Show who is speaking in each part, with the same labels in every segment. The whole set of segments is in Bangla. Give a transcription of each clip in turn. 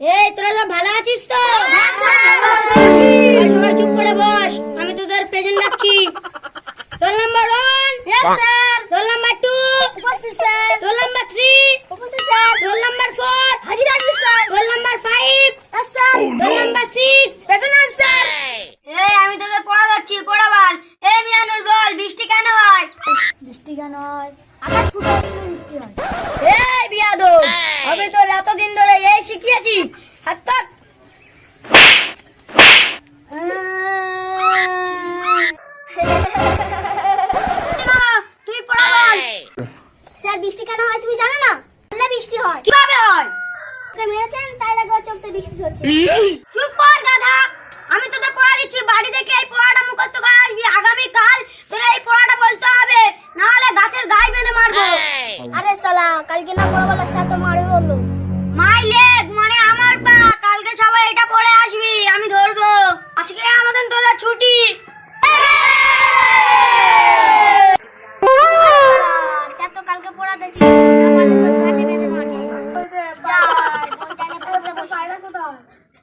Speaker 1: এই তোরা সব ভালো আছিস তো?
Speaker 2: হ্যাঁ,
Speaker 1: সবাই চুপ করে বস আমি তোদের প্রেজেন্ট রাখছি। Roll number one
Speaker 2: sir
Speaker 1: roll number two roll number three roll number four
Speaker 2: হাজির
Speaker 1: roll number five
Speaker 2: sir
Speaker 1: roll number six
Speaker 2: present sir
Speaker 1: এই আমি তোদের পড়া যাচ্ছি পড়া বল। এই মিয়ানুর বল বৃষ্টি কেন হয়?
Speaker 2: বৃষ্টি কেন হয়? আকাশ ফুটে বৃষ্টি হয়।
Speaker 1: এই বিয়াদো আমি তোর এতদিন ধরে শিখিয়েছি হাত পাক তুই পড়া বল।
Speaker 2: স্যার বৃষ্টি কেন হয় তুমি জানো না? বললে বৃষ্টি হয়।
Speaker 1: কীভাবে হয়?
Speaker 2: ওকে মেরেছেন তাই লাগে চোখতে বৃষ্টি ঝরছে
Speaker 1: চুপ কর গাধা। আমি তোদের পড়া দিচ্ছি। বাড়ি থেকে এই পড়াটা মুখস্থ করে আসবি। আগামী কাল তোরা এই পড়াটা বলতে হবে। না হলে গাছের গায়ে বেঁধে মারবো।
Speaker 2: আরে সালা কালকে না পড়া বলার সাথে মারবে বলল।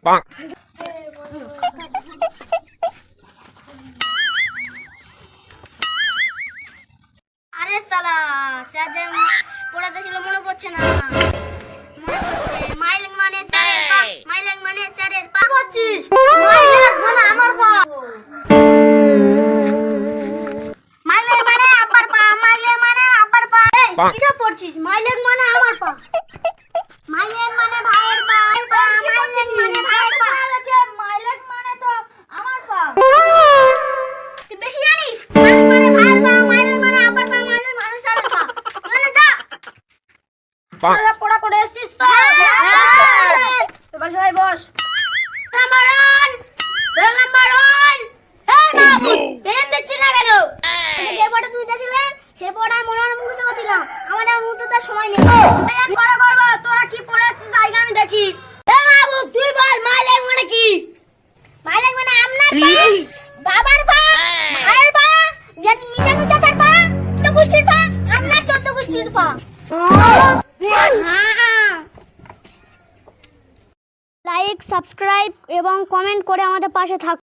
Speaker 3: Bonk,
Speaker 2: আরে সালা স্যার যে পড়াতে ছিল মনে পড়ছে না। মাইলেক মানে মাইলেক মানে স্যারের পা। করছিস মাইলেক মানে আমার পা। মানে আপার পা মাইলেক মানে আপার পা। কিসব পড়ছিস? মানে আমার পা। মানে ভাইয়ের পা মাইলেক মানে
Speaker 1: তোরা পড়া করে এসেছিস তো। সবাই বস। Number one roll number one
Speaker 2: এই বাবু পেন দিচ্ছি না কেন? যে পড়া তুই দিয়েছিলেন সেই পড়া মনে মনে মুখস্থ করছিলাম আমার আর সময় নেই।
Speaker 1: পড়া করব তোরা কি পড়ে এসেছিস আগে আমি দেখি।
Speaker 2: এই বাবু তুই বল মাইলেক মানে কি? মাইলেক মানে আপনার পা বাবার পা ভাইয়ের পা যদি চাচার পা তো গোষ্ঠীর পা আপনার চোদ্দ পা। লাইক সাবস্ক্রাইব এবং কমেন্ট করে আমাদের পাশে থাকুন